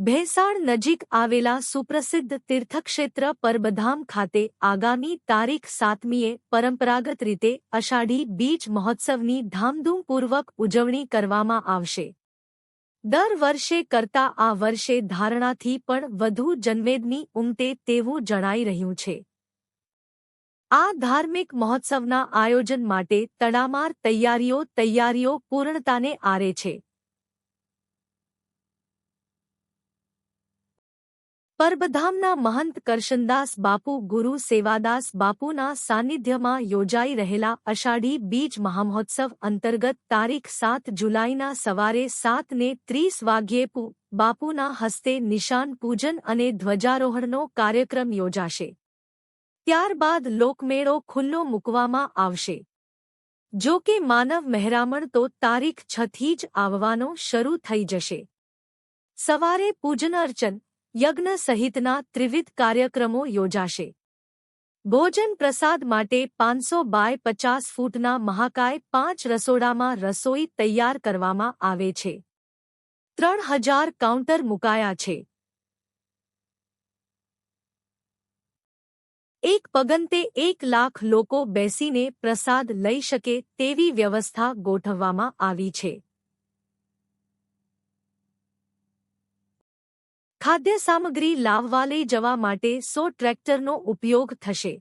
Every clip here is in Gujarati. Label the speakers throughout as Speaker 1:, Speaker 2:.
Speaker 1: ભેંસાણ નજીક આવેલા સુપ્રસિદ્ધ તીર્થક્ષેત્ર પરબધામ ખાતે આગામી તારીખ સાતમીએ પરંપરાગત રીતે અષાઢી બીજ મહોત્સવની ધામધૂમપૂર્વક ઉજવણી કરવામાં આવશે. દર વર્ષે કરતા આ વર્ષે ધારણાથી પણ વધુ જનમેદની ઉમટે તેવું જણાઈ રહ્યું છે. આ ધાર્મિક મહોત્સવના આયોજન માટે તડામાર તૈયારીઓ તૈયારીઓ પૂર્ણતાને આરે છે. પરબધામના મહંત કરશનદાસ બાપુ, ગુરુ સેવાદાસ બાપુના સાનિધ્યમાં યોજાઈ રહેલા અષાઢી બીજ મહામહોત્સવ અંતર્ગત તારીખ સાત જુલાઈના સવારે સાતને ત્રીસ વાગ્યે પુ, બાપુના હસ્તે નિશાન પૂજન અને ધ્વજારોહણનો કાર્યક્રમ યોજાશે. ત્યારબાદ લોકમેળો ખુલ્લો મૂકવામાં આવશે. જો કે માનવ મહેરામણ તો તારીખ છથી જ આવવાનો શરૂ થઈ જશે. સવારે પૂજન અર્ચન યજ્ઞ સહિતના ત્રિવિધ કાર્યક્રમો યોજાશે. ભોજન પ્રસાદ માટે પાંચસો બાય પચાસ ફૂટના મહાકાય પાંચ રસોડામાં રસોઈ તૈયાર કરવામાં આવે છે. ત્રણ હજાર કાઉન્ટર મુકાયા છે. એક પગંતે એક લાખ લોકો બેસીને પ્રસાદ લઈ શકે તેવી વ્યવસ્થા ગોઠવવામાં આવી છે. ખાદ્ય સામગ્રી લાવવા લઈ જવા માટે સો ટ્રેક્ટરનો ઉપયોગ થશે.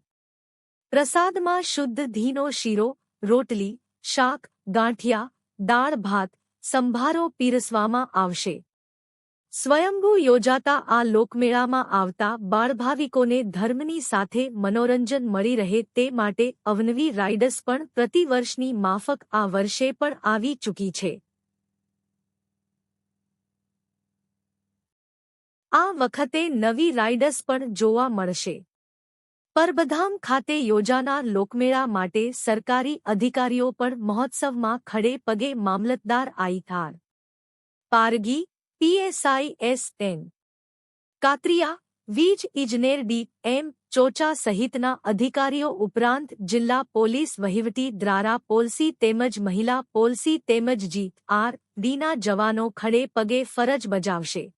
Speaker 1: પ્રસાદમાં શુદ્ધ ઘીનો શીરો, રોટલી, શાક, ગાંઠિયા, દાળ ભાત, સંભારો પીરસવામાં આવશે. સ્વયંભૂ યોજાતા આ લોકમેળામાં આવતા બાળભાવિકોને ધર્મની સાથે મનોરંજન મળી રહે તે માટે અવનવી રાઇડર્સ પણ પ્રતિવર્ષની માફક આ વર્ષે પણ આવી ચૂકી છે. આ વખતે નવી રાઇડર્સ પણ જોવા મળશે. પરબધામ ખાતે યોજાનાર લોકમેળા માટે સરકારી અધિકારીઓ પણ મહોત્સવમાં ખડે પગે મામલતદાર આઈથાર Pargi PSI S N. Katriya, વીજ ઇજનેર ડી એમ ચોચા સહિતના અધિકારીઓ ઉપરાંત જિલ્લા પોલીસ વહીવટી દ્વારા પોલસી તેમજ મહિલા પોલસી તેમજ જી આર ડીના જવાનો ખડે પગે ફરજ બજાવશે.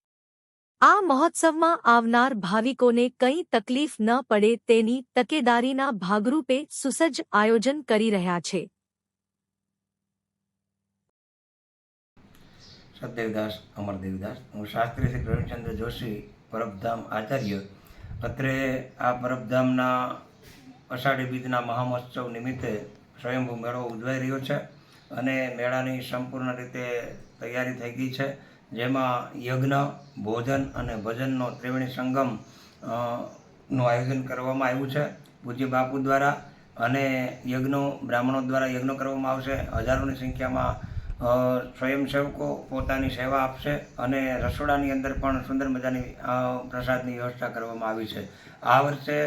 Speaker 1: આ મહોત્સવમાં આવનાર ભાવિકોને કંઈ તકલીફ ન પડે તેની તકેદારીના ભાગરૂપે સુસજ્જ આયોજન કરી રહ્યા છે.
Speaker 2: સત્યદાસ અમર દેવદાસ હું શાસ્ત્રી શ્રી પ્રવીણચંદ્ર જોશી, પરબધામ આચાર્ય. અત્રે આ પરબધામના અષાઢી બીજના મહામહોત્સવ નિમિત્તે સ્વયંભૂ મેળો ઉજવાઈ રહ્યો છે અને મેળાની સંપૂર્ણ રીતે તૈયારી થઈ ગઈ છે. જેમાં યજ્ઞ, ભોજન અને ભજનનો ત્રિવેણી સંગમનું આયોજન કરવામાં આવ્યું છે. પૂજ્ય બાપુ દ્વારા અને યજ્ઞો, બ્રાહ્મણો દ્વારા યજ્ઞો કરવામાં આવશે. હજારોની સંખ્યામાં સ્વયંસેવકો પોતાની સેવા આપશે અને રસોડાની અંદર પણ સુંદર મજાની પ્રસાદની વ્યવસ્થા કરવામાં આવી છે. આ વર્ષે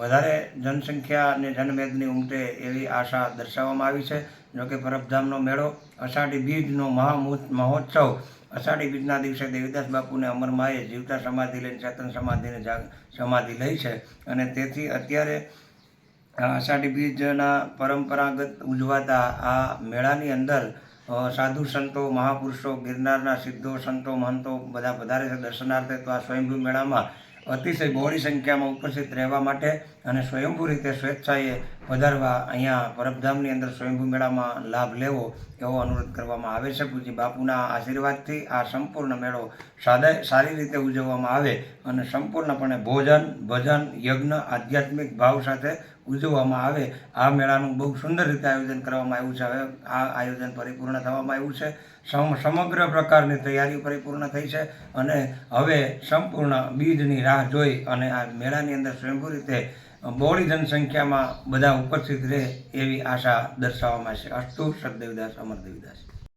Speaker 2: વધારે જનસંખ્યા અને જનમેદની ઉમટે એવી આશા દર્શાવવામાં આવી છે. જોકે પરબધામનો મેળો અષાઢી બીજનો મહા મહોત્સવ અષાઢી બીજના દિવસે દેવીદાસ બાપુને અમરમાએ જીવતા સમાધિ લઈને, ચેતન સમાધિને જાગ, સમાધિ લઈ છે. અને તેથી અત્યારે અષાઢી બીજના પરંપરાગત ઉજવાતા આ મેળાની અંદર સાધુ સંતો, મહાપુરુષો, ગિરનારના સિદ્ધો, સંતો, મહંતો બધા વધારે છે દર્શનાર્થે. તો આ સ્વયંભૂ મેળામાં અતિશય બહોળી સંખ્યામાં ઉપસ્થિત રહેવા માટે અને સ્વયંભૂ રીતે સ્વેચ્છાએ પધારવા અહીંયા પરબધામની અંદર સ્વયંભૂ મેળામાં લાભ લેવો એવો અનુરોધ કરવામાં આવે છે. પૂજ્ય બાપુના આશીર્વાદથી આ સંપૂર્ણ મેળો સાદા સારી રીતે ઉજવવામાં આવે અને સંપૂર્ણપણે ભોજન, ભજન, યજ્ઞ, આધ્યાત્મિક ભાવ સાથે ઉજવવામાં આવે. આ મેળાનું બહુ સુંદર રીતે આયોજન કરવામાં આવ્યું છે. હવે આ આયોજન પરિપૂર્ણ થવામાં આવ્યું છે. સમ, સમગ્ર પ્રકારની તૈયારી પરિપૂર્ણ થઈ છે અને હવે સંપૂર્ણ બીજની રાહ જોઈ અને આ મેળાની અંદર સ્વયંભૂ રીતે બહોળી જનસંખ્યામાં બધા ઉપસ્થિત રહે એવી આશા દર્શાવવામાં છે. અસ્તુ સદદેવદાસ અમરદેવદાસ.